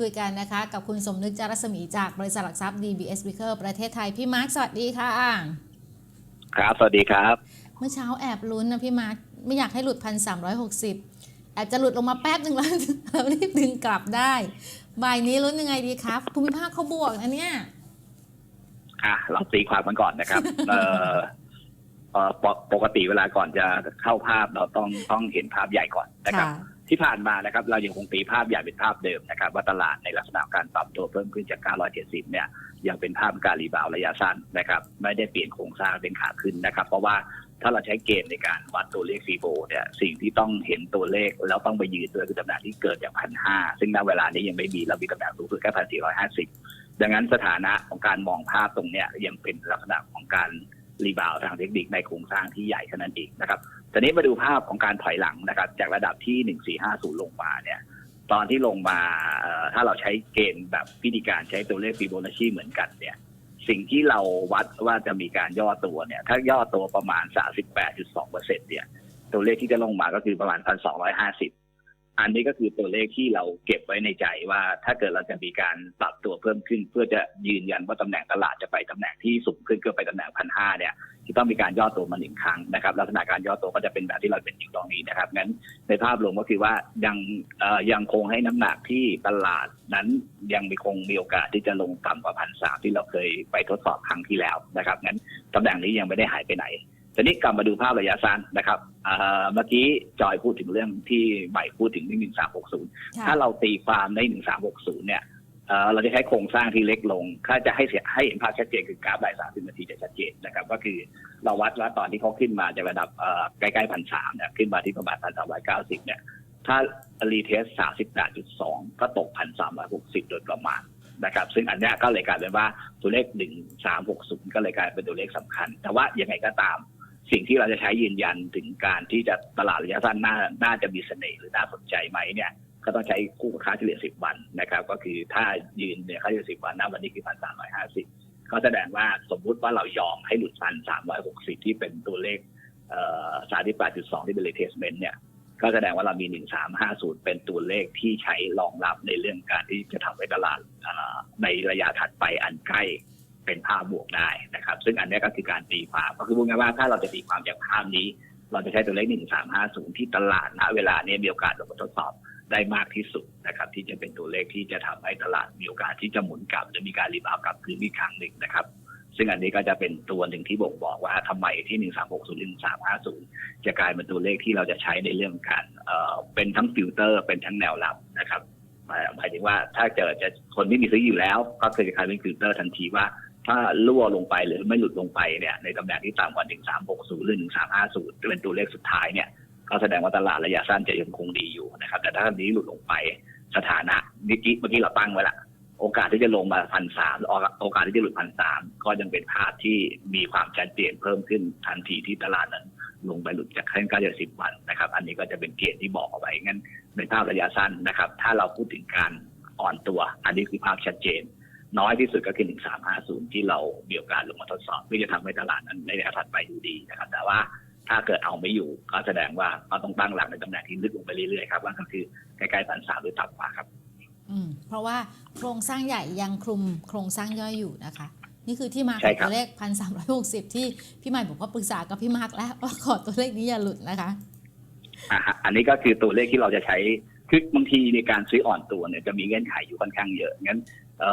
คุยกันนะคะ กับคุณสมนึกจารศมีจากบริษัทหลักทรัพย์ DBS Vicker ประเทศไทย พี่มาร์คสวัสดีค่ะ ครับ สวัสดีครับ เมื่อเช้าแอบลุ้นนะพี่มาร์คไม่อยากให้หลุดพันสามร้อยหกสิบแอบจะหลุดลงมาแป๊บหนึ่งแล้วแล้วรีบดึงกลับได้บ่ายนี้ลุ้นยังไงดีครับภูมิภาคเขาบวกนะเนี่ยอะเราตีความมันก่อนนะครับ เอ่อเอ่อปกปกติเวลาก่อนจะเข้าภาพเราต้องต้องเห็นภาพใหญ่ก่อนนะครับค่ะ ที่ผ่านมานะครับเรายังคงตีภาพใหญ่เป็นภาพเดิมนะครับว่าตลาดในลักษณะการปรับตัวเพิ่มขึ้นจาก 970 เนี่ยยังเป็นภาพการรีบาวระยะสั้นนะครับไม่ได้เปลี่ยนโครงสร้างเป็นขาขึ้นนะครับ เพราะว่าถ้าเราใช้เกณฑ์ในการวัดตัวเลขฟีโบเนี่ยสิ่งที่ต้องเห็นตัวเลขแล้วต้องไปยืนด้วยคือตำแหน่งที่เกิดจากพันห้าซึ่งณเวลานี้ยังไม่มีเรามีตำแหน่งสูงสุดแค่พันสี่ร้อยห้าสิบดังนั้นสถานะของการมองภาพตรงเนี้ยยังเป็นลักษณะของการรีบาวด์ทางเทคนิคในโครงสร้างที่ใหญ่เท่านั้นเองนะครับ ทีนี้มาดูภาพของการถอยหลังนะครับ จากระดับที่ 1450 ลงมาเนี่ย ตอนที่ลงมาถ้าเราใช้เกณฑ์แบบพิธีการใช้ตัวเลขฟิโบนัชชีเหมือนกันเนี่ย สิ่งที่เราวัดว่าจะมีการย่อตัวเนี่ย ถ้าย่อตัวประมาณ 38.2เปอร์เซ็นเนี่ย ตัวเลขที่จะลงมาก็คือประมาณ 1,250 อันนี้ก็คือตัวเลขที่เราเก็บไว้ในใจว่าถ้าเกิดเราจะมีการปรับตัวเพิ่มขึ้น เพื่อจะยืนยันว่าตำแหน่งตลาดจะไปตำแหน่งที่สูงขึ้นก็ไปตำแหน่งพันห้าเนี่ยที่ต้องมีการย่อตัวมาหนึ่งครั้งนะครับลักษณะการย่อตัวก็จะเป็นแบบที่เราเป็นอยู่ตรงนี้นะครับงั้นในภาพรวมก็คือว่ายังยังคงให้น้ำหนักที่ตลาดนั้นยังมีคงมีโอกาสที่จะลงต่ำกว่าพันสามที่เราเคยไปทดสอบครั้งที่แล้วนะครับงั้นตำแหน่งนี้ยังไม่ได้หายไปไหน ทีนี้กลับมาดูภาพระยะสั้นนะครับเอ่อเมื่อกี้จอยพูดถึงเรื่องที่ใบพูดถึงที่หนึ่งสามหกศูนย์ค่ะถ้าเราตีความในหนึ่งสามหกศูนย์เนี่ยเอ่อเราจะใช้โครงสร้างที่เล็กลง ถ้าจะให้เสียให้เห็นภาพชัดเจนคือกราฟบ่ายสามสิบนาทีจะชัดเจนนะครับ ก็คือเราวัดว่าตอนที่เขาขึ้นมาจากระดับเอ่อใกล้ๆพันสามเนี่ยขึ้นมาที่ประมาณพันสามร้อยเก้าสิบเนี่ย ถ้ารีเทสสามสิบแปดจุดสองก็ตกพันสามร้อยหกสิบโดยประมาณนะครับ ซึ่งอันเนี้ยก็เลยกลายเป็นว่าตัวเลขหนึ่งสามหกศูนย์ก็เลยกลายเป็นตัวเลขสำคัญ แต่ว่ายังไงก็ตาม สิ่งที่เราจะใช้ยืนยันถึงการที่จะตลาดระยะสั้นน่าน่าจะมีเสน่ห์หรือน่าสนใจไหมเนี่ยก็ต้องใช้คู่ค่าเฉลี่ย10วันนะครับ ก็คือถ้ายืนเนี่ยค่าเฉลี่ย10วันณวันนี้คือพันสามร้อยห้าสิบก็แสดงว่าสมมุติว่าเรายอมให้หลุดพันสามร้อยหกสิบที่เป็นตัวเลขสามที่แปดจุดสองที่เป็น retracement เนี่ยก็แสดงว่าเรามีหนึ่งสามห้าศูนย์เป็นตัวเลขที่ใช้รองรับในเรื่องการที่จะทำให้ตลาดในระยะถัดไปอันใกล้ เป็นภาพบวกได้นะครับ ซึ่งอันนี้ก็คือการตีความก็คือพูดง่ายว่าถ้าเราจะตีความจากภาพนี้ เราจะใช้ตัวเลขหนึ่งสามห้าศูนย์ที่ตลาดณเวลานี้มีโอกาสลงมาทดสอบได้มากที่สุดนะครับ ที่จะเป็นตัวเลขที่จะทำให้ตลาดมีโอกาสที่จะหมุนกลับหรือมีการรีบาวกลับคืนอีกครั้งหนึ่งนะครับ ซึ่งอันนี้ก็จะเป็นตัวหนึ่งที่บ่งบอกว่าทำไมที่1 3 6 0 1 3 5 0จะกลายเป็นตัวเลขที่เราจะใช้ในเรื่องการเอ่อเป็นทั้งฟิลเตอร์ เป็นทั้งแนวรับนะครับหมายถึงว่าถ้าเกิดจะคนที่มีซื้ออยู่แล้ว ก็คือจะกลายเป็นฟิลเตอร์ทันทีว่า ถ้ารั่วลงไปหรือไม่หลุดลงไปเนี่ยในตำแหน่งที่ต่ำกว่า 1 3 6 0 หรือ 1 3 5 0จะเป็นตัวเลขสุดท้ายเนี่ยก็แสดงว่าตลาดระยะสั้นจะยังคงดีอยู่นะครับ แต่ถ้าอันนี้หลุดลงไปสถานะเมื่อกี้เมื่อกี้เราตั้งไว้ละโอกาสที่จะลงมาพันสามโอกาสที่จะหลุดพันสามก็ยังเป็นภาพที่มีความชัดเจนเพิ่มขึ้นทันทีที่ตลาดนั้นลงไปหลุดจากขั้นกาเฉลี่ยสิบวันนะครับ อันนี้ก็จะเป็นเกณฑ์ที่บอกเอาไว้งั้นในภาพระยะสั้นนะครับ ถ้าเราพูดถึงการอ่อนตัว อันนี้คือภาพชัดเจน น้อยที่สุดก็คือหนึ่งสามห้าศูนย์ที่เรามีโอกาสลงมาทดสอบเพื่อจะทำให้ตลาดนั้นในระยะถัดไปดูดีนะครับ แต่ว่าถ้าเกิดเอาไม่อยู่ก็แสดงว่าเราต้องตั้งหลักในตำแหน่งที่ลึกลงไปเรื่อยๆครับว่าก็คือใกล้ๆพันสามหรือต่ำกว่าครับอืมเพราะว่าโครงสร้างใหญ่ยังคลุมโครงสร้างย่อยอยู่นะคะ นี่คือที่มาขใช่องครับตัวเลขพันสามร้อยหกสิบที่พี่ใหม่บอกว่าปรึกษากับพี่มาร์กแล้วว่าขอตัวเลขนี้อย่าหลุดนะคะอะฮะอันนี้ก็คือตัวเลขที่เราจะใช้คือบางทีในการซื้ออ่อนตัวเนี่ยจะมีเงื่อนไขอยู่ค่อนข้างเยอะงั้น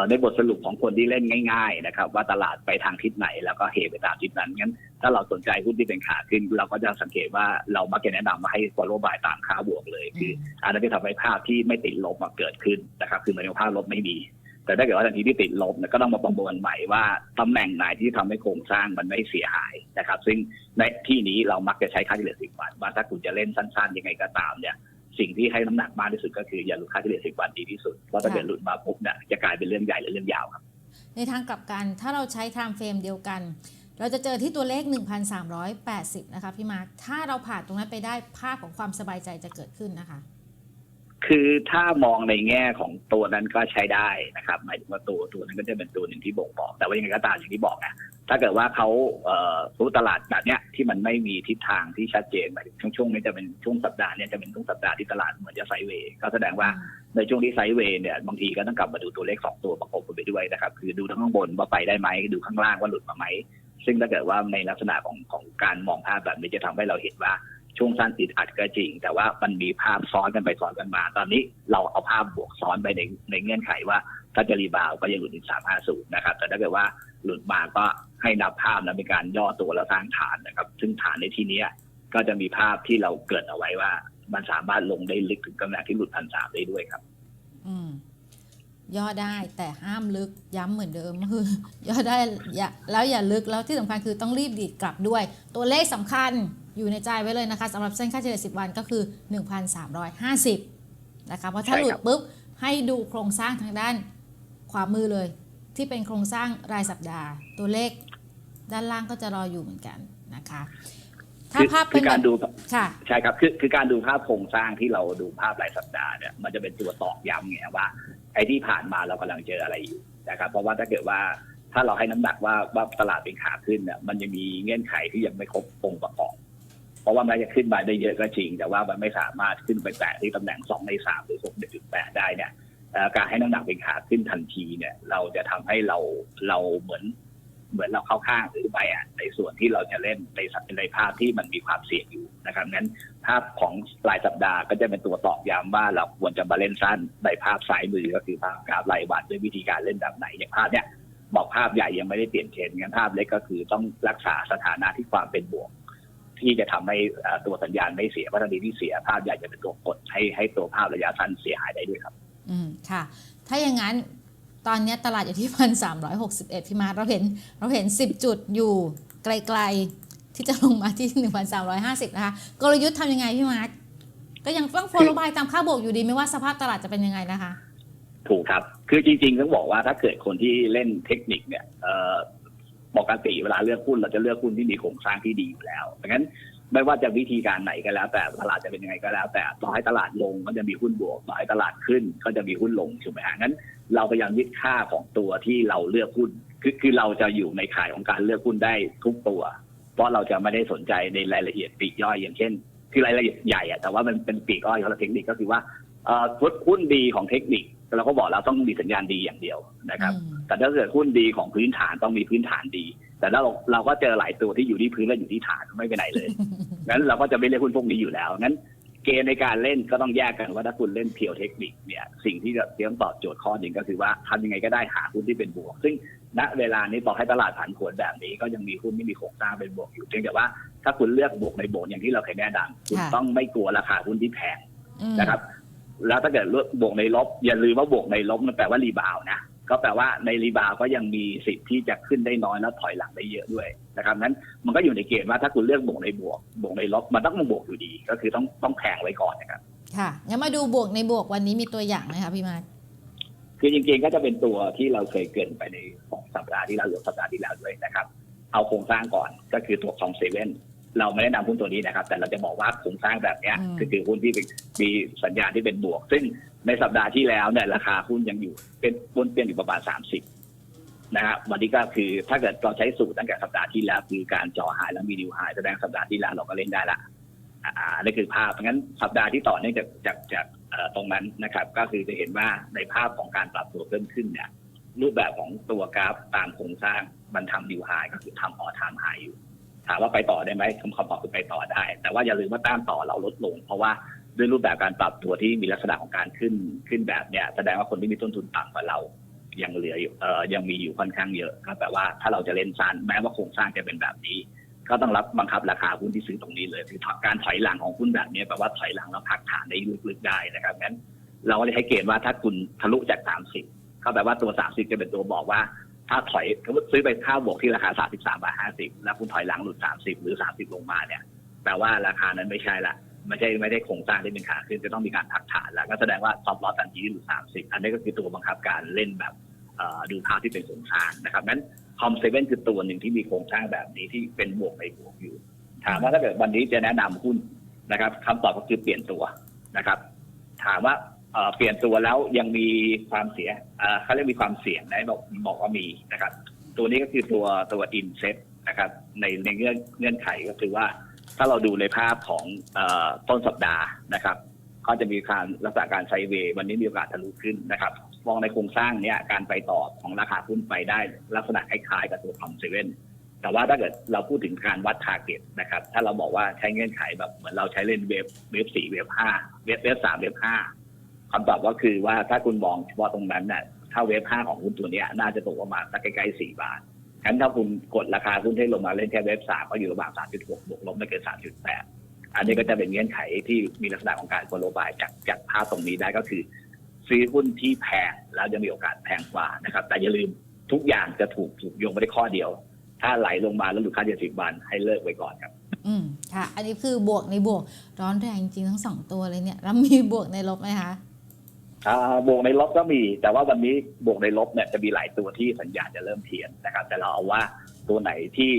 ในบทสรุปของคนที่เล่นง่าย ๆ นะครับ ว่าตลาดไปทางทิศไหน แล้วก็เฮไปตามทิศนั้นงั้นถ้าเราสนใจหุ้นที่เป็นขาขึ้น เราก็จะสังเกตว่าเรามักจะแนะนำมาให้ follow by ตามขาบวกเลย คืออันนั้นจะทำให้ภาพที่ไม่ติดลบมาเกิดขึ้นนะครับ คือหมายถึงภาพลบไม่มี แต่ถ้าเกิดว่าทันทีที่ติดลบก็ต้องมาประเมินใหม่ว่าตำแหน่งไหนที่ทำให้โครงสร้างมันไม่เสียหายนะครับ ซึ่งในที่นี้เรามักจะใช้ค่าเฉลี่ยสิบวันว่าถ้าคุณจะเล่นสั้น ๆ ยังไงก็ตามเนี่ย สิ่งที่ให้น้ำหนักมากที่สุดก็คืออย่าหลุดค่าเฉลี่ยสิบวันดีที่สุด เพราะถ้าเกิดหลุดมาปุ๊บเนี่ยจะกลายเป็นเรื่องใหญ่หรือเรื่องยาวครับ ในทางกลับกันถ้าเราใช้ไทม์เฟรมเดียวกัน เราจะเจอที่ตัวเลข 1,380 นะคะพี่มาร์คถ้าเราผ่านตรงนั้นไปได้ภาพของความสบายใจจะเกิดขึ้นนะคะ คือถ้ามองในแง่ของตัวนั้นก็ใช้ได้นะครับ หมายถึงว่าตัวตัวนั้นก็จะเป็นตัวหนึ่งที่บ่งบอก แต่ว่ายังไงก็ตามอย่างที่บอกนะถ้าเกิดว่าเขาเอ่อรู้ตลาดแบบเนี้ยที่มันไม่มีทิศทางที่ชัดเจนหมายถึงช่วงช่วงนี้จะเป็นช่วงสัปดาห์เนี้ยจะเป็นช่วงสัปดาห์ที่ตลาดเหมือนจะไซด์เวย์ก็แสดงว่าในช่วงที่ไซด์เวย์เนี่ยบางทีก็ต้องกลับมาดูตัวเลขสองตัวประกบกันไปด้วยนะครับ คือดูทั้งข้างบนว่าไปได้ไหมดูข้างล่างว่าหลุดมาไหมซึ่งถ้าเกิดว่าในลักษณะของของการมองภาพแบบนี้จะทำให้เราเห็นว่า ช่วงสั้นติดอัดก็จริง แต่ว่ามันมีภาพซ้อนกันไปซ้อนกันมา ตอนนี้เราเอาภาพบวกซ้อนไปในในเงื่อนไขว่าถ้าจะรีบาวก็ยังหลุดถึงสามห้าศูนย์นะครับ แต่ถ้าเกิดว่าหลุดมาก็ให้นับภาพแล้วมีการย่อตัวแล้วสร้างฐานนะครับ ซึ่งฐานในที่นี้ก็จะมีภาพที่เราเกิดเอาไว้ว่า มันสามารถลงได้ลึกถึงกำลังที่หลุดพันสามได้ด้วยครับ อืมย่อได้แต่ห้ามลึกย้ำเหมือนเดิมคือย่อได้อย่าแล้วอย่าลึกแล้วที่สำคัญคือต้องรีบดีดกลับด้วย ตัวเลขสำคัญ อยู่ในใจไว้เลยนะคะสำหรับเส้นค่าเฉลี่ย 10 วันก็คือ 1,350 นะคะเพราะถ้าใช่หลุคดรับปุ๊บให้ดูโครงสร้างทางด้านขวามือเลย ที่เป็นโครงสร้างรายสัปดาห์ ตัวเลขด้านล่างก็จะรออยู่เหมือนกันนะคะ ถ้าคือภาพคืเป็นอแบการบดูค่ะใช่ครับคือคือการดูภาพโครงสร้างที่เราดูภาพรายสัปดาห์เนี่ยมันจะเป็นตัวตอกย้ำไงว่าไอ้ที่ผ่านมาเรากำลังเจออะไรอยู่นะครับเพราะว่าถ้าเกิดว่าถ้าเราให้น้ำหนักว่าว่าตลาดเป็นขาขึ้นเนี่ยมันยังมีเงื่อนไขที่ยังไม่ครบองค์ประกอบเพ ราะว่ามันจะขึ้นมาได้เยอะก็จริง แต่ว่ามันไม่สามารถขึ้นไปแตะที่ตำแหน่งสองในสามหรือหกจุดแปดได้เนี่ยการให้น้ำหนักเป็นขาขึ้นทันทีเนี่ย เราจะทำให้เราเราเหมือน เหมือนเราเข้าข้างหรือไปอะในส่วนที่เราจะเล่นในสัในภาพที่มันมีความเสี่ยงอยู่นะครับงั้นภาพของรายสัปดาห์ก็จะเป็นตัวตอกย้ำว่าเราควรจะมาเล่นสั้นในภาพซ้ายมือก็คือภาพกราฟรายวันด้วยวิธีการเล่นแบบไหนอย่างภาพเนี้ยบอกภาพใหญ่ยังไม่ได้เปลี่ยนเทรนงั้นภาพเล็กก็คือต้องรักษาสถานะที่ความเป็นบวก ที่จะทำให้อ่าตัวสัญญาณไม่เสียเพราะทันทีที่เสียภาพใหญ่จะเป็นตัวกดให้ให้ตัวภาพระยะสั้นเสียหายได้ด้วยครับ อืมค่ะ ถ้าอย่างนั้นตอนเนี้ยตลาดอยู่ที่พันสามร้อยหกสิบเอ็ดพี่มาร์คเราเห็นเราเห็นสิบจุดอยู่ไกลๆ ที่จะลงมาที่หนึ่งพันสามร้อยห้าสิบนะคะ กลยุทธ์ทำยังไงพี่มาร์คก็ยังต้องโฟลบายตามค่าบวกอยู่ดีไม่ว่าสภาพตลาดจะเป็นยังไงนะคะ ถูกครับ คือจริงๆต้องบอกว่าถ้าเกิดคนที่เล่นเทคนิคเนี่ยเอ่อ ปกติเวลาเลือกหุ้นเราจะเลือกหุ้นที่มีโครงสร้างที่ดีอยู่แล้วดังนั้นไม่ว่าจะวิธีการไหนก็แล้ว แต่ตลาดจะเป็นยังไงก็แล้ว แต่ต่อให้ตลาดลงก็จะมีหุ้นบวกต่อให้ตลาดขึ้นก็จะมีหุ้นลงถูกไหมฮะงั้น เราพยายามยึดค่าของตัวที่เราเลือกหุ้นคือคือเราจะอยู่ในข่ายของการเลือกหุ้นได้ทุกตัว เพราะเราจะไม่ได้สนใจในรายละเอียดปีกย่อยอย่างเช่น คือรายละเอียดใหญ่อะแต่ว่ามันเป็นปีกย่อยของเทคนิคก็คือว่าเอ่อหุ้นดีของเทคนิค เราก็บอกเราต้องมีสัญญาณดีอย่างเดียวนะครับอืมแต่ถ้าเกิดหุ้นดีของพื้นฐานต้องมีพื้นฐานดี แต่ถ้าเราเราก็เจอหลายตัวที่อยู่ที่พื้นและอยู่ที่ฐานไม่ไปไหนเลยงั้นเราก็จะไม่เล่นหุ้นพวกนี้อยู่แล้วงั้นเกณฑ์ในการเล่นก็ต้องแยกกันว่าถ้าคุณเล่นเพียวเทคนิคเนี่ยสิ่งที่จะเตรียมตอบโจทย์ข้อหนึ่งก็คือว่าทำยังไงก็ได้หาหุ้นที่เป็นบวก ซึ่งณเวลานี้ต่อให้ตลาดผันผวนแบบนี้ก็ยังมีหุ้นที่มีโครงสร้างเป็นบวกอยู่เพียงแต่ว่าถ้าคุณเลือกบวกในบวกอย่างที่เราเคยแนะนำคุณค่ะต้องไม่กลัวราคาหุ้นที่แพงอืมนะครับ แล้วถ้าเกิดเลือกบวกในลบ อย่าลืมว่าบวกในลบมันแปลว่ารีบาวด์นะก็แปลว่าในรีบาวด์ก็ยังมีสิทธิ์ที่จะขึ้นได้น้อยแล้วถอยหลังได้เยอะด้วยนะครับนั้นมันก็อยู่ในเกณฑ์ว่าถ้าคุณเลือกบวกในบวก บวกในลบมันต้องมาบวกอยู่ดี ก็คือต้องต้องแพงไว้ก่อนนะครับค่ะงั้นมาดูบวกในบวกวันนี้มีตัวอย่างไหมคะพี่มาร์คคือจริงๆก็จะเป็นตัวที่เราเคยเกรินไปในสองสัปดาห์ที่แล้วหรือสัปดาห์ที่แล้วด้วยนะครับ เอาโครงสร้างก่อนก็คือตัวคอมเซเว่น เราไม่ได้นำหุ้นตัวนี้นะครับ แต่เราจะบอกว่าโครงสร้างแบบเนี้ยก็คือหุ้นที่เป็นมีสัญญาณที่เป็นบวก ซึ่งในสัปดาห์ที่แล้วเนี่ยราคาหุ้นยังอยู่เป็นบนเปลี่ยนอยู่ประมาณสามสิบนะครับวันนี้ก็คือถ้าเกิดเราใช้สูตรตั้งแต่สัปดาห์ที่แล้วคือการจ่อหายแล้วมีดิวหายแสดงสัปดาห์ที่แล้วเราก็เล่นได้ละอ่าอันนี้คือภาพงั้นสัปดาห์ที่ต่อเนื่องจากจากจากเอ่อตรงนั้นนะครับ ก็คือจะเห็นว่าในภาพของการปรับตัวเพิ่มขึ้นเนี่ยรูปแบบของตัวกราฟตามโครงสร้างมันทำดิวไฮก็คือทำออทามไฮอยู่ ถามว่าไปต่อได้ไหมคำคำตอบคือไปต่อได้ แต่ว่าอย่าลืมว่าต้านต่อเราลดลง เพราะว่าด้วยรูปแบบการปรับตัวที่มีลักษณะของการขึ้นขึ้นแบบเนี้ยแสดงว่าคนที่มีต้นทุนต่ำกว่าเรายังเหลืออยู่เอ่อยังมีอยู่ค่อนข้างเยอะก็แปลว่าถ้าเราจะเล่นซันแม้ว่าโครงสร้างจะเป็นแบบนี้ ก็ต้องรับบังคับราคาหุ้นที่ซื้อตรงนี้เลยคือการถอยหลังของหุ้นแบบนี้แปลว่าถอยหลังแล้วพักฐานได้ลึกๆได้นะครับงั้น เราก็จะใช้เกณฑ์ว่าถ้าคุณทะลุจาก 30ก็แปลว่าตัว 30 จะเป็นตัวบอกว่า ถ้าถอยซื้อไปข้าวบวกที่ราคา 33 บาท 50 แล้วคุณถอยหลังหลุด 30 หรือ 30 ลงมาเนี่ยแปลว่าราคานั้นไม่ใช่ละไม่ใช่ไม่ได้โครงสร้างที่เป็นขาขึ้นจะต้องมีการพักฐานแล้วก็แสดงว่าซอฟต์ลอสทันทีที่หลุด 30 อันนี้ก็คือตัวบังคับการเล่นแบบเอ่อดูภาพที่เป็นโครงสร้างนะครับนั้นคอมเซเว่นคือตัวหนึ่งที่มีโครงสร้างแบบนี้ที่เป็นบวกในบวกอยู่ ถามว่าถ้าเกิดวันนี้จะแนะนำหุ้นนะครับคำตอบก็คือเปลี่ยนตัวนะครับ ถามว่า เปลี่ยนตัวแล้วยังมีความเสียเอ่อเขาเรียกมีความเสี่ยงไหมบอกบอกว่ามีนะครับ ตัวนี้ก็คือตัวตัวอินเซ็ตนะครับ ในในเงื่อนเงื่อนไขก็คือว่า ถ้าเราดูในภาพของอต้นสัปดาห์นะครับก็จะมีการลักษณะการไซเวย์วันนี้มีโอกาสทะลุขึ้นนะครับมองในโครงสร้างเนี้ยการไปต่อของราคาหุ้นไปได้ลักษณะคล้ายๆกับตัวคอมเซเว่นแต่ว่าถ้าเกิดเราพูดถึงการวัดทาร์เก็ตนะครับ ถ้าเราบอกว่าใช้เงื่อนไขแบบเหมือนเราใช้เล่นเวฟเวฟสี่เวฟห้าเวฟเวฟสามเวฟห้า คำตอบก็คือว่าถ้าคุณมองเฉพาะตรงนั้นน่ะถ้าเวฟห้าของหุ้นตัวนี้น่าจะตกประมาณสักใกล้ๆสี่บาทงั้นถ้าคุณกดราคาหุ้นให้ลงมาเล่นแค่เวฟสามก็อยู่ระหว่างสามจุดหกบวกลบไม่เกินสามจุดแปดอันนี้ก็จะเป็นเงื่อนไขที่มีลักษณะของการโฟลบายจากจากภาพตรงนี้ได้ก็คือ ซื้อหุ้นที่แพงแล้วจะมีโอกาสแพงกว่านะครับ แต่อย่าลืมทุกอย่างจะถูกถูกโยงไปได้ข้อเดียว ถ้าไหลลงมาแล้วหลุดค่าเจ็ดสิบวันให้เลิกไว้ก่อนครับ อืมค่ะ อันนี้คือบวกในบวกร้อนแรงจริงทั้งสองตัวเลยเนี่ย แล้วมีบวกในลบไหมคะ อ่าบวกในลบก็มี แต่ว่าวันนี้บวกในลบเนี่ยจะมีหลายตัวที่สัญญาณจะเริ่มเพี้ยนนะครับ แต่เราเอาว่าตัวไหนที่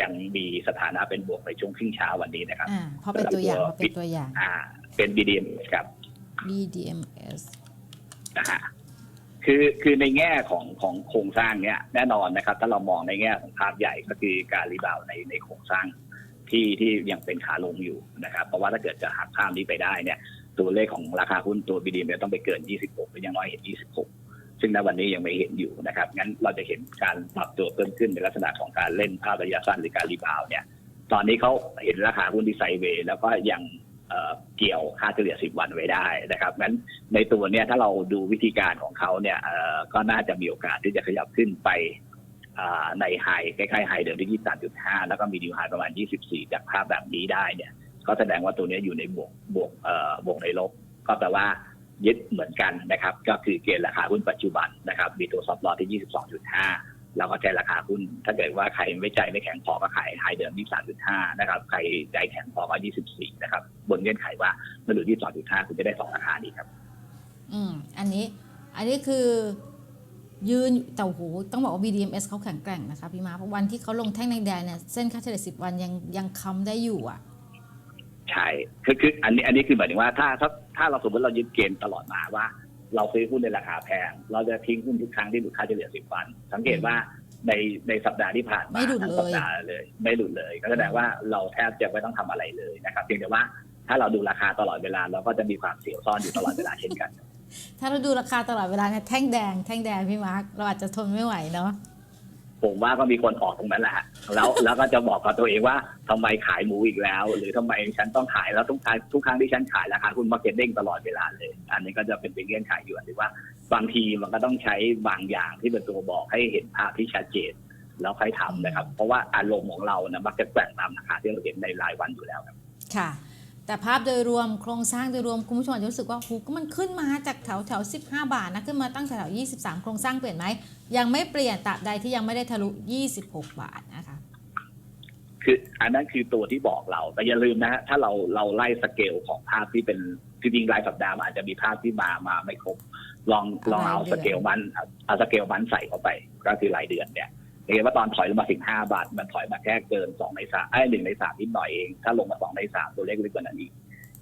ยังมีสถานะเป็นบวกในช่วงครึ่งเช้าวันนี้นะครับอ่าพอเป็นตัวอย่างพอเป็นตัวอย่าง อ่า เป็น BDM ครับ BDMs นะฮะคือคือในแง่ของของโครงสร้างเนี้ยแน่นอนนะครับ ถ้าเรามองในแง่ของภาพใหญ่ก็คือการรีบาวด์ในในโครงสร้างที่ที่ยังเป็นขาลงอยู่นะครับ เพราะว่าถ้าเกิดจะหักภาพนี้ไปได้เนี่ย ตัวเลขของราคาหุ้นตัวบีดีเนี่ยต้องไปเกิน 26 หรืออยังน้อยเห็น 26 ซึ่งณวันนี้ยังไม่เห็นอยู่นะครับ งั้นเราจะเห็นการปรับตัวเพิ่มขึ้นในลักษณะของการเล่นภาพระยะสั้นหรือการรีบาวเนี่ย ตอนนี้เขาเห็นราคาหุ้นที่ไซเวย์แล้วก็ยังเเกี่ยวค่าเฉลี่ย 10 วันไว้ได้นะครับงั้นในตัวเนี้ยถ้าเราดูวิธีการของเขาเนี่ยก็น่าจะมีโอกาสที่จะขยับขึ้นไปในไฮใกล้ๆไฮเดิมที่ 23.5 แล้วก็มีดิวไฮประมาณ 24 จากภาพแบบนี้ได้เนี่ย ก็แสดงว่าตัวนี้อยู่ในบวกบวกเอ่อบวกในลบ ก็แปลว่ายึดเหมือนกันนะครับ ก็คือเกณฑ์ราคาหุ้นปัจจุบันนะครับ มีตัวซับลอที่ 22.5 แล้วก็ใจราคาหุ้น ถ้าเกิดว่าใครไม่ใจไม่แข็งพอก็ขายไฮเดิม 23.5 นะครับ ใครใจแข็งพอก็ 24 นะครับ บนเงื่อนไขว่าเมื่อหลุด22.5 คุณจะได้สองราคานี้ครับ อืม อันนี้ อันนี้คือยืนแต่โหต้องบอกว่า BDMs เขาแข็งแกร่งนะคะพี่มาเพราะวันที่เขาลงแท่งแดงเนี่ยเส้นค่าเฉลี่ย10 วันยังยังค้ำได้อยู่อะ ใช่คือคืออันนี้อันนี้คือหมายถึงว่าถ้าถ้าถ้าเราสมมติเรายึดเกณฑ์ตลอดมาว่า เราซื้อหุ้นในราคาแพง เราจะทิ้งหุ้นทุกครั้งที่ลุดค่าเฉลี่ย10วัน สังเกตว่าในในสัปดาห์ที่ผ่านมาไม่หลุดทั้งเลยสัปดาห์เลย ไม่หลุดเลย ก็แสดงว่าเราแทบจะไม่ต้องทำอะไรเลยนะครับเพียงแต่ว่าถ้าเราดูราคาตลอดเวลาเราก็จะมีความเสียวซ่อนอยู่ตลอดเวลาเช่นกัน ถ้าเราดูราคาตลอดเวลาเนี่ยแท่งแดงแท่งแดงพี่มาร์คเราอาจจะทนไม่ไหวเนาะ ผมว่าก็มีคนออกตรงนั้นแหละแล้วแล้วก็จะบอกกับตัวเองว่าทำไมขายหมูอีกแล้ว หรือทำไมฉันต้องขายแล้วทุกครั้งทุกครั้งที่ฉันขายราคาหุ้นมักจะเด้งตลอดเวลาเลย อันนี้ก็จะเป็นเป็นเงื่อนไขอยู่อันที่ว่า บางทีมันก็ต้องใช้บางอย่างที่เป็นตัวบอกให้เห็นภาพที่ชัดเจนแล้วค่อยทำนะครับ เพราะว่าอารมณ์ของเรานะมักจะแกว่งตามราคาที่เราเห็นในรายวันอยู่แล้วครับ ค่ะ แต่ภาพโดยรวมโครงสร้างโดยรวมคุณผู้ชมอาจจะรู้สึกว่าหูก็มันขึ้นมาจากแถวแถว15 บาทนะขึ้นมาตั้งแต่แถว23 โครงสร้างเปลี่ยนไหมยังไม่เปลี่ยนตราบใดที่ยังไม่ได้ทะลุ 26 บาทนะคะคืออันนั้นคือตัวที่บอกเรา แต่อย่าลืมนะฮะถ้าเราเราไล่สเกลของภาพที่เป็นจริงๆรายสัปดาห์มันอาจจะมีภาพที่มามาไม่ครบลองลองเอาสเกลมันเอาสเกลมันใส่เข้าไป ก็คือรายเดือนเนี่ย เห็นว่าตอนถอยลงมาสิบห้าบาท มันถอยมาแค่เกินสองในสามไอ้หนึ่งในสามนิดหน่อยเอง ถ้าลงมาสองในสามตัวเลขเล็กกว่านั้นอีก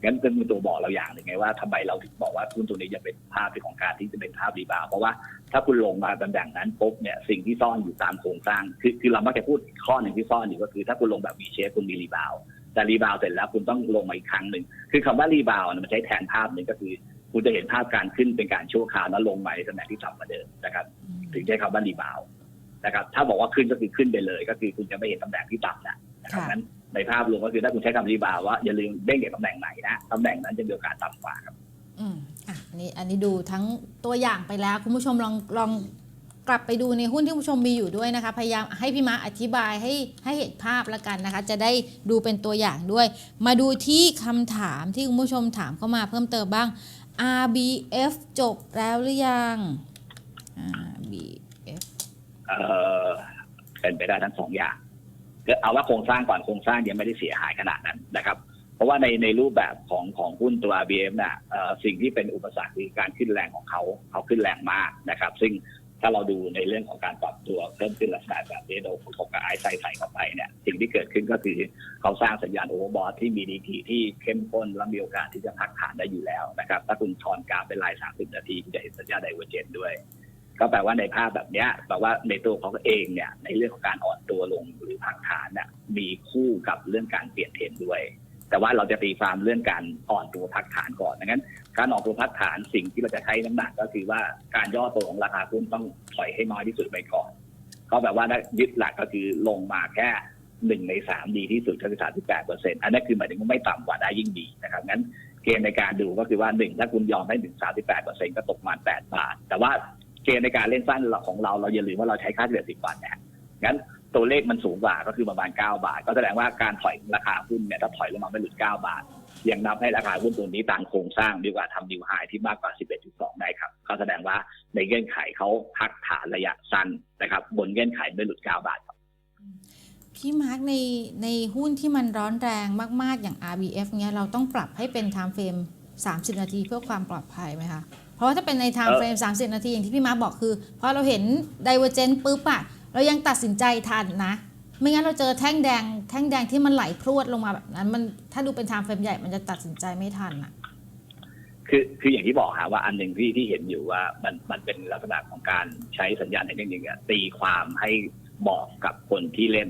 งั้นเป็นตัวบอกเราอย่างหนึ่งไงว่าทำไมเราถึงบอกว่าหุ้นตัวนี้จะเป็นภาพที่ของการที่จะเป็นภาพรีบาวเพราะว่าถ้าคุณลงมาตำแหน่งนั้นปุ๊บเนี่ยสิ่งที่ซ่อนอยู่ตามโครงสร้าง คือคือเรามักจะพูดข้อหนึ่งที่ซ่อนอยู่ก็คือ ถ้าคุณลงแบบวีเชฟคุณมีรีบาวแต่รีบาวเสร็จแล้วคุณต้องลงมาอีกครั้งหนึ่งคือคำว่ารีบาวมันใช้แทนภาพหนึ่งก็คือ คุณจะเห็นภาพการขึ้นเป็นการชั่วคราวแล้วลงมาในตำแหน่งที่ต่ำกว่าเดิมนะครับ ถึงใช้คำว่ารีบาว์ นะครับ ถ้าบอกว่าขึ้นก็คือขึ้นไปเลย ก็คือคุณจะไม่เห็นตำแหน่งที่ต่ำนะนะครับค่ะ นั้นในภาพรวมก็คือถ้าคุณใช้คำรีบาวด์ว่าอย่าลืมเด้งเก็บตำแหน่งไหนนะตำแหน่งนั้นจะมีโอกาสต่ำกว่าครับ อืมอะอันนี้อันนี้ดูทั้งตัวอย่างไปแล้ว คุณผู้ชมลองลองกลับไปดูในหุ้นที่คุณผู้ชมมีอยู่ด้วยนะคะ พยายามให้พี่มาร์คอธิบายให้ให้เห็นภาพละกันนะคะ จะได้ดูเป็นตัวอย่างด้วย มาดูที่คำถามที่คุณผู้ชมถามเข้ามาเพิ่มเติมบ้าง RBF จบแล้วหรือยัง RBF เอ่อเป็นไปได้ทั้งสองอย่างก็เอาว่าโครงสร้างก่อนโครงสร้างยังไม่ได้เสียหายขนาดนั้นนะครับ เพราะว่าในในรูปแบบของของหุ้นตัว RBM น่ะเอ่อสิ่งที่เป็นอุปสรรคคือการขึ้นแรงของเขาเขาขึ้นแรงมากนะครับ ซึ่งถ้าเราดูในเรื่องของการปรับตัวเพิ่มขึ้นลักษณะแบบนี้โดยผมกับไอซ์ใส่ใส่เข้าไปเนี่ยสิ่งที่เกิดขึ้นก็คือเขาสร้างสัญญาณโอเวอร์บอทที่มีดีทีที่เข้มข้นและมีโอกาสที่จะพักฐานได้อยู่แล้วนะครับ ถ้าคุณถอนกราฟเป็นลาย 30 นาทีคุณจะเห็นสัญญาณไดเวอร์เจนด้วย ก็แปลว่าในภาพแบบนี้แปลว่าในตัวเขาเองเนี่ย ในเรื่องของการอ่อนตัวลงหรือพักฐานเนี่ยมีคู่กับเรื่องการเปลี่ยนเทรนด์ด้วย แต่ว่าเราจะตีความเรื่องการอ่อนตัวพักฐานก่อนดังนั้น การอ่อนตัวพักฐานสิ่งที่เราจะใช้น้ำหนักก็คือว่าการย่อตัวของราคาหุ้นต้องถอยให้น้อยที่สุดไปก่อนเขาแบบว่ายึดหลักก็คือลงมาแค่หนึ่งในสามดีที่สุดก็คือสามสิบแปดเปอร์เซ็นต์อันนั้นคือหมายถึงว่าไม่ต่ำกว่าได้ยิ่งดีนะครับงั้นเกณฑ์ในการดูก็คือว่าหนึ่งถ้าคุณยอมให้ถึงสามสิบแปดเปอร์เซ็นต์ก็ตกมาแปดบาท แต่ว่า เกณฑ์ในการเล่นสั้นของเราเราอย่าลืมว่าเราใช้ค่าเฉลี่ยสิบวันนะงั้นตัวเลขมันสูงกว่าก็คือประมาณเก้าบาท ก็แสดงว่าการถอยราคาหุ้นเนี่ยถ้าถอยลงมาไม่หลุดเก้าบาท ยังนับให้ราคาหุ้นตัวนี้ตามโครงสร้างดีกว่าทำดิวไฮที่มากกว่า 11.2 ได้ครับ ก็แสดงว่าในเงื่อนไขเขาพักฐานระยะสั้นนะครับ บนเงื่อนไขไม่หลุด 9 บาทครับพี่มาร์กในในหุ้นที่มันร้อนแรงมาก ๆ อย่าง RBF เนี้ยเราต้องปรับให้เป็น time frame 30 นาทีเพื่อความปลอดภัยไหมคะ เพราะว่าถ้าเป็นใน time เอ่อ frame 30 นาทีอย่างที่พี่มาร์กบอกคือพอเราเห็น divergent ปุ๊บอะเรายังตัดสินใจทันนะ ไม่งั้นเราเจอแท่งแดง แท่งแดงที่มันไหลพรวดลงมาแบบนั้น มันถ้าดูเป็น time frame ใหญ่มันจะตัดสินใจไม่ทันอะคือคืออย่างที่บอกฮะว่าอันหนึ่งที่ที่เห็นอยู่ว่ามันมันเป็นลักษณะของการใช้สัญญาณในเรื่องหนึงอะตีความให้บอกกับคนที่เล่น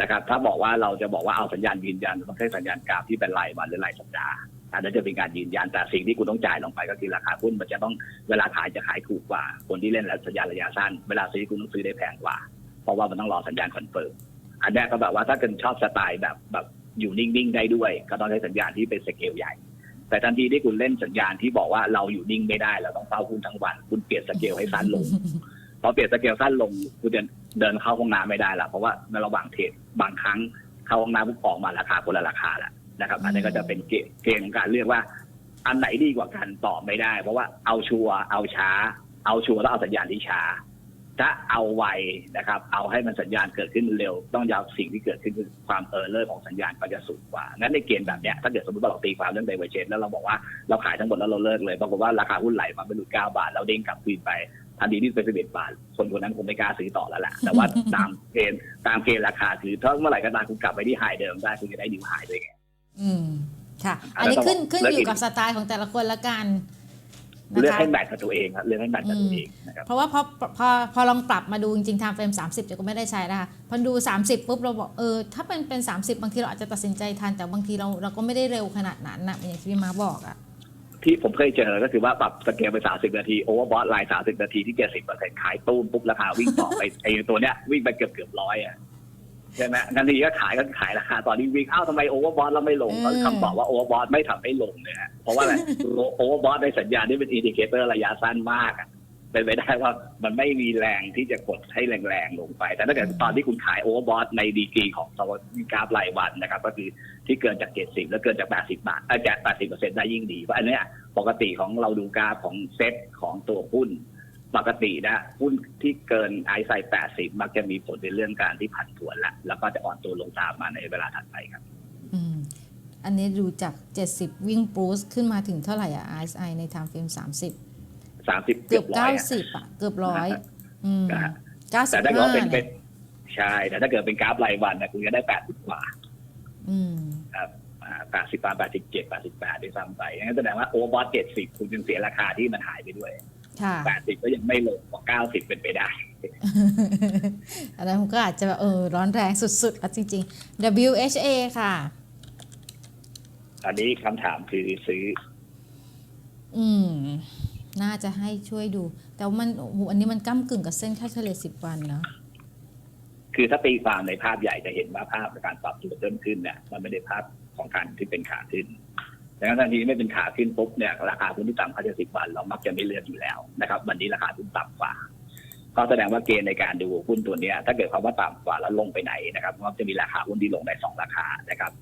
นะครับ ถ้าบอกว่าเราจะบอกว่าเอาสัญญาณยืนยันต้องใช้สัญญาณกราฟที่เป็นรายวันหรือรายสัปดาห์ อันนั้นจะเป็นการยืนยันแต่สิ่งที่คุณต้องจ่ายลงไปก็คือราคาหุ้นมันจะต้องเวลาขายจะขายถูกกว่า คนที่เล่นแล้วสัญญาระยะสั้น เวลาซื้อคุณต้องซื้อได้แพงกว่า เพราะว่ามันต้องรอสัญญาณคอนเฟิร์มอันเนี้ยก็แบบว่าถ้าเกิดชอบสไตล์แบบแบบอยู่นิ่งๆได้ด้วย ก็ต้องใช้สัญญาณที่เป็นสเกลใหญ่ แต่ทันทีที่คุณเล่นสัญญาณที่บอกว่าเราอยู่นิ่งไม่ได้เราต้องเฝ้าหุ้นทั้งวัน คุณเปลี่ยนสเกลให้สั้นลงพอเปลี่ยนสเกลสั้นลงคุณเดินเดินเข้าห้องน้ำไม่ได้ละเพราะว่าในระหว่างเทรดบางครั้งเข้าห้องน้ำปุ๊บออกมาราคาคนละราคาละ นะครับ อันนี้ก็จะเป็นเกณฑ์กณฑ์ของการเลือกว่า อันไหนดีกว่ากันตอบไม่ได้ เพราะว่าเอาชัวร์เอาช้า เอาชัวร์แล้วเอาสัญญาณที่ช้า ถ้าเอาไวนะครับ เอาให้มันสัญญาณเกิดขึ้นเร็ว ต้องยาวสิ่งที่เกิดขึ้นคือความเออร์เลอร์ของสัญญาณก็จะสูงกว่า งั้นในเกณฑ์แบบเนี้ยถ้าเกิดสมมติว่าเราตีความเรื่องไดเวอร์เจนแล้วเราบอกว่าเราขายทั้งหมดแล้วเราเลิกเลยปรากฏว่าราคาหุ้นไหลมาเป็นหลุดเก้าบาท แล้วเด้งกลับคืนไปทันทีที่เป็นสิบเอ็ดบาท คนคนนั้นคงไม่กล้าซื้อต่อแล้วแหละ แต่ว่าตามเกณฑ์ตามเกณฑ์ราคาคือถ้าเมื่อไหร่ก็ตามคุณกลับไปที่ไฮเดิมได้คุณจะได้ดิวไฮด้วยไง อืมค่ะ อัอันนนั้นนี้ขึ้นต้องขึ้นแล้วออียู่กกับสไตล์ของแต่ละคนละกันนะเลือกคะให้แมทกับตัวเองครับเลือกให้แมทกับตัวเองนะครับเพราะว่าพอพอพอลองปรับมาดูจริงๆ time frame 30จะก็ไม่ได้ใช้นะคะพอดู 30ปุ๊บเราบอกเออถ้าเป็นเป็น 30 บางทีเราอาจจะตัดสินใจทัน แต่บางทีเราเราก็ไม่ได้เร็วขนาดนั้นนะอย่างที่พี่มาบอกอะที่ผมเคยเจอก็คือว่าปรับสเกลไป 30 นาทีโอเวอร์บอทไลน์30 นาทีที่ 70%ขายตู้มปุ๊บราคาวิ่งต่อไปไอ้ตัวเนี้ยวิ่งไปเกือบเกือบร้อยอะ ใช่ไหมทันทีก็ขายก็ขายราคาตอนนี้วิ่งอ้าวทำไมโอเวอร์บอทแล้วไม่ลงอืมคำตอบว่าโอเวอร์บอทไม่ทำให้ลงเนี่ยฮะเพราะว่าอะไรโอเวอร์บอทในสัญญาณที่เป็นอินดิเคเตอร์ระยะสั้นมากอะเป็นไปได้ว่ามันไม่มีแรงที่จะกดให้แรงๆลงไป แต่ถ้าเกิดตอนที่คุณขายโอเวอร์บอทในดีกรีของสวัสดิการรายวันนะครับ ก็คือที่เกินจาก 70 แล้วเกินจาก 80 บาทเอ่อจาก 80ได้ยิ่งดีเพราะอันเนี้ยปกติของเราดูกราฟของเซ็ตของตัวหุ้น ปกตินะหุ้นที่เกินไอซ์ไซ80มักจะมีผลในเรื่องการที่ผันผวนละแล้วก็จะอ่อนตัวลงตามมาในเวลาถัดไปครับ อืม อันนี้ดูจาก70วิ่งปูสขึ้นมาถึงเท่าไหร่อะ RSI ใน time frame 30 30เกือบร้อยอะ90อะเกือบร้อยอืมนะฮะ95แต่ถ้าเกิดว่าเป็นเป็เนี่นยใช่ แต่ถ้าเกิดเป็นกราฟรายวันนะคุณจะได้80กว่า อืมครับอ่า80บาท87 88ด้วยซ้ำไปงั้นแสดงว่าโอเวอร์บอท70คุณจึงเสียราคาที่มันหายไปด้วย ค่ะ80ก็ยังไม่ลงกว่า90เป็นไปได้อันนั้นมันก็อาจจะแบบเออร้อนแรงสุดๆอะจริงๆ WHA ค่ะ อันนี้คำถามคือซื้อ อืม น่าจะให้ช่วยดู แต่ว่ามันโอ้โหอันนี้มันก้ากึ่งกับเส้นค่าเฉลี่ย10วันเนาะคือถ้าตีความในภาพใหญ่จะเห็นว่าภาพในการปรับตัวเพิ่มขึ้นเนี่ยมันไม่ได้ภาพของการที่เป็นขาขึ้น ดังนั้นทันทีที่ไม่เป็นขาขึ้นปุ๊บเนี่ยราคาหุ้นที่ต่ำกว่าสิบวันเรามักจะไม่เลือกอยู่แล้วนะครับ วันนี้ราคาหุ้นต่ำกว่า ก็แสดงว่าเกณฑ์ในการดูหุ้นตัวนี้ถ้าเกิดคำว่าต่ำกว่าแล้วลงไปไหนนะครับมันจะมีราคาหุ้นที่ลงได้สองราคานะครับ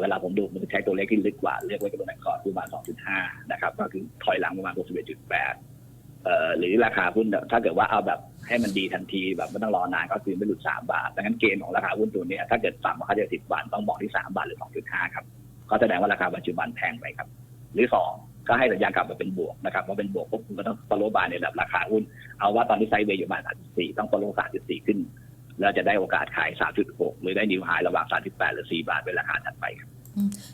เวลาผมดูผมจะใช้ตัวเลขที่ลึกกว่าเรียกไว้ตัวไหนก่อนประมาณ 2.5 นะครับ ก็คือถอยหลังประมาณ 61.8เอ่อหรือราคาหุ้นถ้าเกิดว่าเอาแบบให้มันดีทันทีแบบไม่ต้องรอนานก็คือไม่หลุดสามบาทดังนั้นเกณฑ์ของราคาหุ้นตัวนี้ถ้าเกิดต่ำกว่าค่าเฉลี่ยสิบวันต้องบอกที่สามบาทหรือสองจุดห้าครับ ก็แสดงว่าราคาปัจจุบันแพงไปครับ หรือสองก็ให้สัญญากลับมาเป็นบวกนะครับพอเป็นบวกปุ๊บคุณก็ต้อง follow by ในระดับราคาหุ้น เอาว่าตอนนี้ไซด์เวย์อยู่ประมาณ34ต้อง follow 34 ขึ้น แล้วจะได้โอกาสขาย 3.6 หรือได้นิวไฮระหว่าง 38 หรือ 4 บาทเป็นราคาถัดไปครับ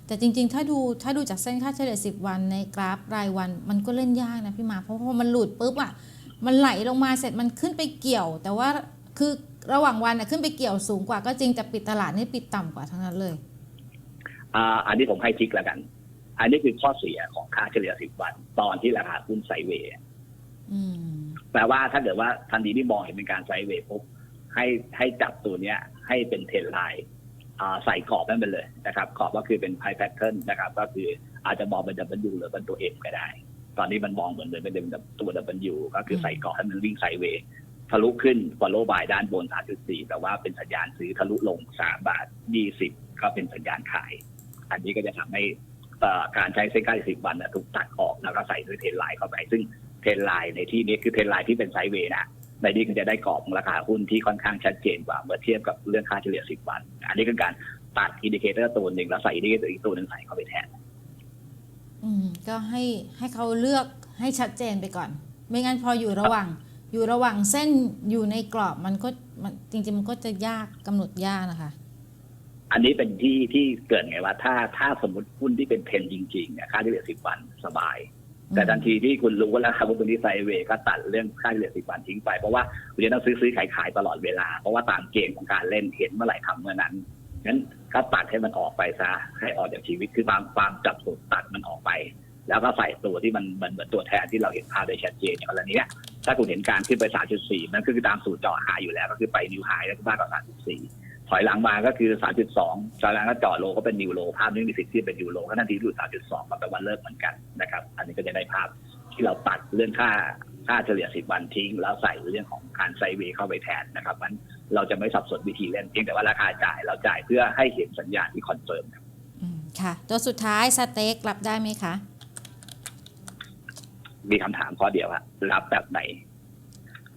แต่จริงๆ ถ้าดูถ้าดูจากเส้นค่าเฉลี่ย 10 วันในกราฟรายวัน มันก็เล่นยากนะพี่มา เพราะพอมันหลุดปุ๊บอะมันไหลลงมาเสร็จมันขึ้นไปเกี่ยว แต่ว่าคือระหว่างวันน่ะขึ้นไปเกี่ยวสูงกว่าก็จริงแต่ปิดตลาดนี่ปิดต่ำกว่าทั้งนั้นเลย อ่าอันนี้ผมให้ทิกแล้วกัน อันนี้คือข้อเสียของค่าเฉลี่ย10วันตอนที่ราคาหุ้นไซเวย์แปลว่าถ้าเกิดว่าทันทีที่มองเห็นเป็นการไซเวย์ปุ๊บให้ให้จับตัวเนี้ย ให้เป็นเทรนไลน์ใส่กรอบนั่นไปเลยนะครับกรอบก็คือเป็นไพแพทเทิร์นนะครับ ก็คืออาจจะมองเป็น W หรือเป็นตัว M ก็ได้ ตอนนี้มันมองเหมือนเป็นเป็นตัว W ก็คือใส่กรอบให้มันวิ่งไซเวย์ทะลุขึ้น follow by ด้านบน 3.4 แต่ว่าเป็นสัญญาณซื้อทะลุลง 3 บาท 20 ก็เป็นสัญญาณขาย อันนี้ก็จะทำให้การใช้เส้นค่า10วันถูกตัดออกแล้วก็ใส่ด้วยเทนไลน์เข้าไป ซึ่งเทนไลน์ในที่นี้คือเทนไลน์ที่เป็นไซด์เวย์นะในนี้ก็จะได้กรอบราคาหุ้นที่ค่อนข้างชัดเจนกว่าเมื่อเทียบกับเรื่องค่าเฉลี่ย 10 วัน อันนี้คือการตัดอินดิเคเตอร์ตัวหนึ่งแล้วใส่อินดิเคเตอร์อีกตัวหนึ่งใส่เข้าไปแทน อืม ก็ให้ให้เขาเลือกให้ชัดเจนไปก่อน ไม่งั้นพออยู่ระหว่าง อยู่ระหว่างเส้นอยู่ในกรอบมันก็มันจริงๆมันก็จะยากกำหนดยากนะคะ อันนี้เป็นที่ที่เกิดไงว่าถ้าถ้าสมมติหุ้นที่เป็นเทรนจริงๆเนี่ยค่าเฉลี่ย10วันสบาย แต่ทันทีที่คุณรู้ว่าราคาหุ้นตัวนี้ไซด์เวย์ก็ตัดเรื่องค่าเฉลี่ย10วันทิ้งไป เพราะว่าคุณจะต้องซื้อซื้อขายขายตลอดเวลา เพราะว่าตามเกณฑ์ของการเล่นเห็นเมื่อไหร่ทำเมื่อนั้นงั้นก็ตัดให้มันออกไปซะให้ออกจากชีวิตคือความความจับสูตรตัดมันออกไป แล้วก็ใส่ตัวที่มันเหมือนเหมือนตัวแทนที่เราเห็นภาพได้ชัดเจนอย่างกรณีเนี้ยถ้าคุณเห็นการขึ้นไป 3.4 นั่นก็คือตามสูตรเจาะหาอยู่แล้วก็คือไปนิวไฮแล้วก็มากกว่า 3.4 ถอยหลังมาก็คือ 3.2ถอยหลังก็เจาะโลก็เป็นนิวโลภาพนี้มีสิทธิ์ที่เป็นนิวโลก็ทันทีที่หลุด3.2ก็แปลว่าเลิกเหมือนกันนะครับ อันนี้ก็จะได้ภาพที่เราตัดเรื่องค่าค่าเฉลี่ย 10 วันทิ้ง แล้วใส่เรื่องของการไซด์เวย์เข้าไปแทนนะครับมันเราจะไม่สับสนวิธีเล่นเพียงแต่ว่าราคาจ่ายเราจ่ายเพื่อให้เห็นสัญญาณที่คอนเฟิร์มครับอืมค่ะ ตัวสุดท้ายสเต็กรับได้ไหมคะ มีคำถามข้อเดียวอะรับแบบไหน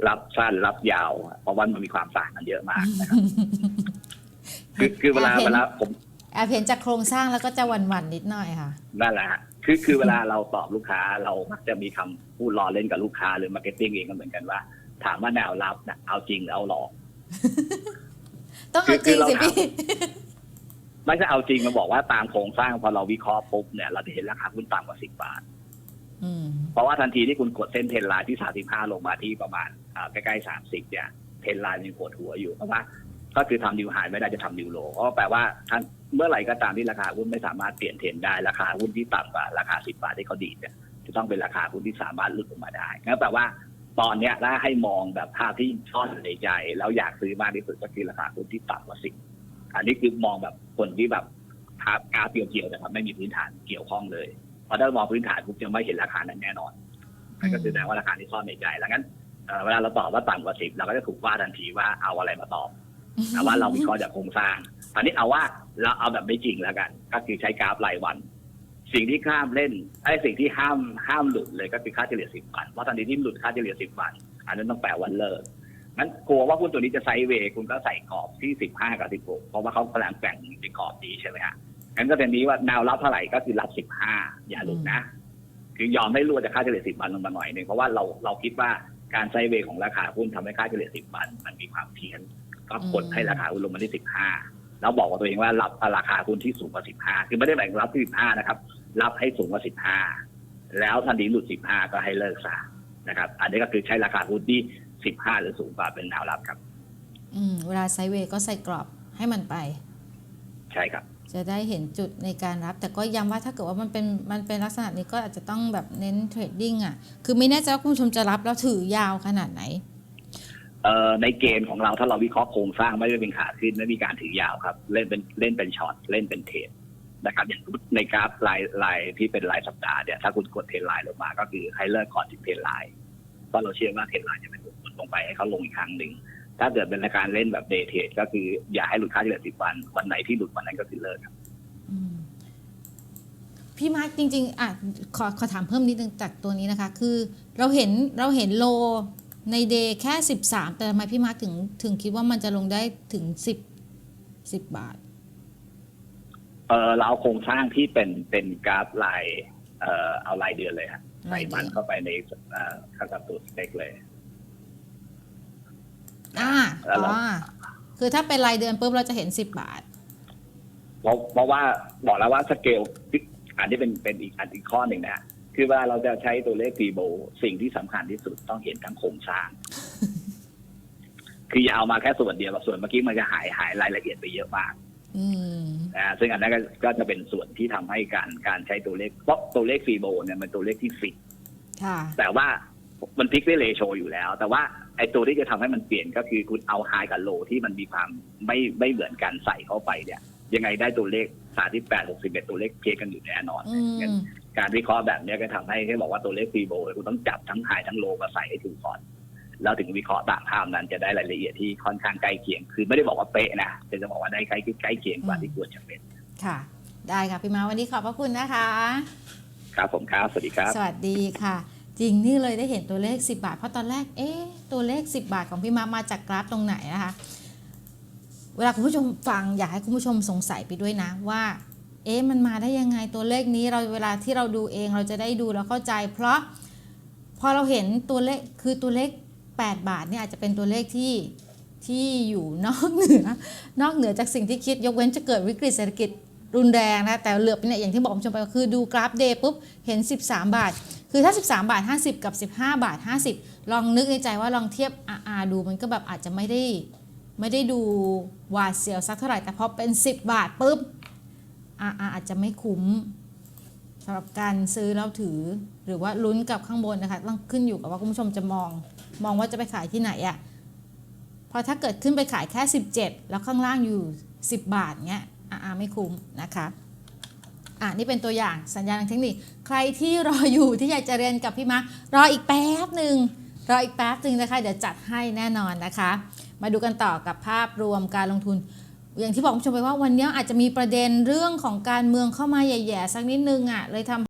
รับสั้นรับยาว เพราะว่ามันมีความต่างกันเยอะมากนะครับ คือคือเวลาแอบเห็นเวลาผมแอบเห็นจากโครงสร้างแล้วก็จะหวั่นๆนิดหน่อยค่ะนั่นแหละฮะคือคือเวลาเราตอบลูกค้าเรามักจะมีคำพูดล้อเล่นกับลูกค้าหรือมาร์เก็ตติ้งเองก็เหมือนกันว่า ถามว่าแนวรับนะเอาจริงหรือเอาหลอกต้องเอาจริงสิพี่ไม่ใช่เอาจริงมาบอกว่าตามโครงสร้างพอเราวิเคราะห์ปุ๊บเนี่ยเราจะเห็นราคาหุ้นต่ำกว่าสิบบาทอืมเพราะว่าทันทีที่คุณกดเส้นเทรนไลน์ที่35ลงมาที่ประมาณอ่าใกล้ๆ30เนี่ยเทรนไลน์ยังปวดหัวอยู่เพราะว่า ก็คือทำนิวไฮไม่ได้จะทำนิวโลเพราะว่าแปลว่าท่านเมื่อไหร่ก็ตามที่ราคาหุ้นไม่สามารถเปลี่ยนเทรนได้ราคาหุ้นที่ต่ำกว่าราคา 10 บาทที่เขาดีดเนี่ยจะต้องเป็นราคาหุ้นที่สามารถหลุดออกมาได้งั้นแปลว่าตอนเนี้ยถ้าให้มองแบบภาพที่ซ่อนอยู่ในใจ แล้วอยากซื้อมากที่สุดก็คือราคาหุ้นที่ต่ำกว่า10อันนี้คือมองแบบคนที่แบบภาพกราเกี่ยวๆนะครับไม่มีพื้นฐานเกี่ยวข้องเลยพราะถ้ามองพื้นฐานปุ๊บจะไม่เห็นราคานั้นแน่นอนนั่นก็คือแสดงว่าราคาที่ซ่อนในใจแล้วงั้นเวลาเราตอบว่าต่ำกว่าสิบเราก็จะถูกว่าทันทีว่าเอาอะไรมาตอบ แต่ว่าเราวิเคราะห์จากโครงสร้างตอนนี้เอาว่าเราเอาแบบไม่จริงแล้วกัน ก็คือใช้กราฟรายวัน สิ่งที่ข้ามเล่นไอ้สิ่งที่ห้ามห้ามหลุดเลยก็คือค่าเฉลี่ยสิบวันเพราะทันทีที่หลุดค่าเฉลี่ยสิบวัน อันนั้นต้องแปลวันเลิกงั้นกลัวว่าหุ้นตัวนี้จะไซด์เวย์คุณก็ใส่กรอบที่สิบห้ากับสิบหกเพราะว่าเขากำลังแกว่งในกรอบนี้ใช่ไหมฮะงั้นก็เป็นนี้ว่าแนวรับเท่าไหร่ก็คือรับสิบห้าอย่าหลุดนะ คือยอมให้รั่วจากค่าเฉลี่ยสิบวันลงมาหน่อยหนึ่งเพราะว่าเราเราคิดว่าการไซด์เวย์ของราคาหุ้นทำให้ค่าเฉลี่ยสิบวันมันมีความเพี้ยน ก็กดอืมให้ราคาหุ้นลงมาที่สิบห้าแล้วบอกกับตัวเองว่ารับราคาหุ้นที่สูงกว่าสิบห้าคือไม่ได้หมายถึงรับที่สิบห้านะครับ รับให้สูงกว่าสิบห้าแล้วทันทีหลุดสิบห้าก็ให้เลิกซะนะครับ อันนี้ก็คือใช้ราคาหุ้นที่สิบห้าหรือสูงกว่าเป็นแนวรับครับ อืมเวลาไซด์เวย์ก็ใส่กรอบให้มันไป ใช่ครับ จะได้เห็นจุดในการรับ แต่ก็ย้ำว่าถ้าเกิดว่ามันเป็นมันเป็นลักษณะนี้ก็อาจจะต้องแบบเน้นเทรดดิ้งอะ คือไม่แน่ใจว่าคุณผู้ชมจะรับแล้วถือยาวขนาดไหนเอ่อ ในเกณฑ์ของเราถ้าเราวิเคราะห์โครงสร้างไม่ได้เป็นขาขึ้นไม่มีการถือยาวครับ เล่นเป็นเล่นเป็นช็อตเล่นเป็นเทรดนะครับอย่างในกราฟลายลายที่เป็นรายสัปดาห์เนี่ยถ้าคุณกดเทรนไลน์ลงมา ก็คือให้เลิกก่อนถึงเทรนไลน์เพราะเราเชื่อว่าเทรนไลน์จะเป็นกดลงไปให้เขาลงอีกครั้งหนึ่งถ้าเกิดเป็นการเล่นแบบเดย์เทรดก็คืออย่าให้หลุดค่าเฉลี่ยสิบวัน วันไหนที่หลุดวันนั้นก็คือเลิกครับพี่มาร์คจริง ๆอะขอขอถามเพิ่มนิดนึงจากตัวนี้นะคะ คือเราเห็นเราเห็นโล ในเดย์แค่ 13 แต่ทำไมพี่มาร์คถึงถึงคิดว่ามันจะลงได้ถึง 10 10 บาท เออเราเอาโครงสร้างที่เป็นเป็นกราฟลายเอ่อเอารายเดือนเลยฮะใส่มันเข้าไปในเอ่อข้าวตูดสเต็กเลย อ่าแล้วเราอ๋อคือถ้าเป็นรายเดือนปุ๊บเราจะเห็น 10 บาท เพราะเพราะว่าบอกแล้วว่าสเกลอันนี้เป็นเป็นอีกอันอีกข้อหนึ่งนะฮะ คือว่าเราจะใช้ตัวเลขฟีโบ สิ่งที่สำคัญที่สุดต้องเห็นทั้งโครงสร้าง คืออย่าเอามาแค่ส่วนเดียวแบบส่วนเมื่อกี้มันจะหายหายรายละเอียดไปเยอะมากอืมนะซึ่งอันนั้นก็ก็จะเป็นส่วนที่ทำให้การการใช้ตัวเลขเพราะตัวเลขฟีโบเนี่ยมันตัวเลขที่ฟิกค่ะแต่ว่ามันพลิกด้วยเรโชอยู่แล้ว แต่ว่าไอ้ตัวที่จะทำให้มันเปลี่ยนก็คือคุณเอาไฮกับโลที่มันมีความไม่ไม่เหมือนกันใส่เข้าไปเนี่ย ยังไงได้ตัวเลขสาที่แปดหกสิบเอ็ดตัวเลขเพียกันอยู่แน่นอนอืม การวิเคราะห์แบบเนี้ยก็ทำให้ให้บอกว่าตัวเลขฟีโบคุณต้องจับทั้งไฮทั้งโลมาใส่ให้ถูกก่อนแล้วถึงวิเคราะห์ตามภาพนั้นจะได้รายละเอียดที่ค่อนข้างใกล้เคียง คือไม่ได้บอกว่าเป๊ะนะแต่จะบอกว่าได้ใกล้ใกล้เคียงกว่าที่ควรจะเป็น ค่ะ ได้ค่ะพี่มาวันนี้ขอบพระคุณนะคะ ครับผมครับ สวัสดีครับ สวัสดีค่ะ จริงนี่เลยได้เห็นตัวเลข 10 บาท เพราะตอนแรก เอ๊ะ ตัวเลข 10 บาทของพี่มามาจากกราฟตรงไหนนะคะ เวลาคุณผู้ชมฟังอยากให้คุณผู้ชมสงสัยไปด้วยนะว่า เอ๊ะมันมาได้ยังไงตัวเลขนี้เราเวลาที่เราดูเองเราจะได้ดูแล้วเข้าใจ เพราะพอเราเห็นตัวเลขคือตัวเลข 8 บาทเนี่ยอาจจะเป็นตัวเลขที่ที่อยู่นอกเหนือนอกเหนือจากสิ่งที่คิดยกเว้นจะเกิดวิกฤตเศรษฐกิจรุนแรงนะแต่เหลือบไปเนี่ยอย่างที่บอกชมไปก็คือดูกราฟเดย์ปุ๊บเห็น 13 บาท คือถ้า 13 บาท 50 กับ 15 บาท 50 ลองนึกในใจว่าลองเทียบอาดูมันก็แบบอาจจะไม่ได้ไม่ได้ดูหวาดเสียวสักเท่าไหร่แต่พอเป็น 10 บาทปุ๊บ อาอาจจะไม่คุ้มสำหรับการซื้อแล้วถือ หรือว่าลุ้นกับข้างบนนะคะต้องขึ้นอยู่กับว่าคุณผู้ชมจะมอง มองว่าจะไปขายที่ไหนอะ่ะเพราะถ้าเกิดขึ้นไปขายแค่ 17 แล้วข้างล่างอยู่ 10 บาทเงี้ยอาไม่คุ้มนะคะอะนี่เป็นตัวอย่างสัญญาณทางเทคนิค ใครที่รออยู่ที่อยากจะเรียนกับพี่มาร์รออีกแป๊บหนึ่งรออีกแป๊บหนึ่งนะคะ เดี๋ยวจัดให้แน่นอนนะคะ มาดูกันต่อกับภาพรวมการลงทุน อย่างที่บอกคุณผู้ชมไปว่าวันนี้อาจจะมีประเด็นเรื่องของการเมืองเข้ามาแย่ๆสักนิดนึงอะเลยทำ